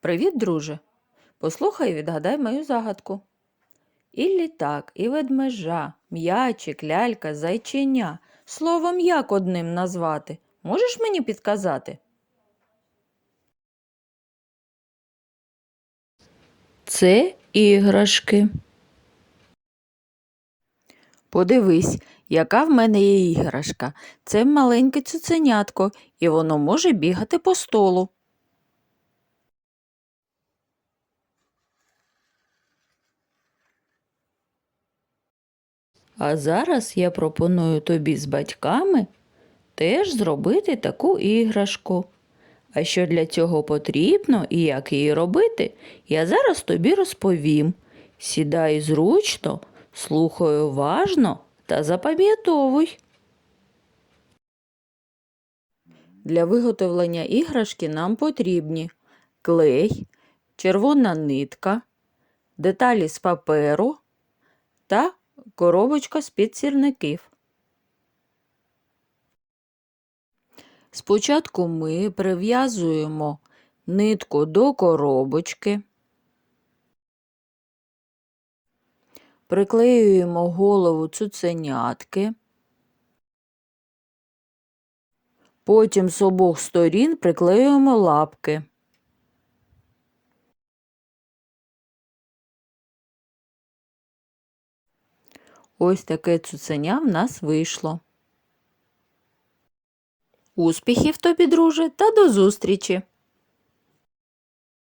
Привіт, друже. Послухай і відгадай мою загадку. І літак, і ведмежа, м'ячик, лялька, зайченя. Словом, як одним назвати? Можеш мені підказати? Це іграшки. Подивись, яка в мене є іграшка. Це маленьке цуценятко, і воно може бігати по столу. А зараз я пропоную тобі з батьками теж зробити таку іграшку. А що для цього потрібно і як її робити, я зараз тобі розповім. Сідай зручно, слухай уважно та запам'ятовуй. Для виготовлення іграшки нам потрібні клей, червона нитка, деталі з паперу та коробочка з-під сірників. Спочатку ми прив'язуємо нитку до коробочки, приклеюємо голову цуценятки, потім з обох сторін приклеюємо лапки. Ось таке цуценя в нас вийшло. Успіхів тобі, друже, та до зустрічі!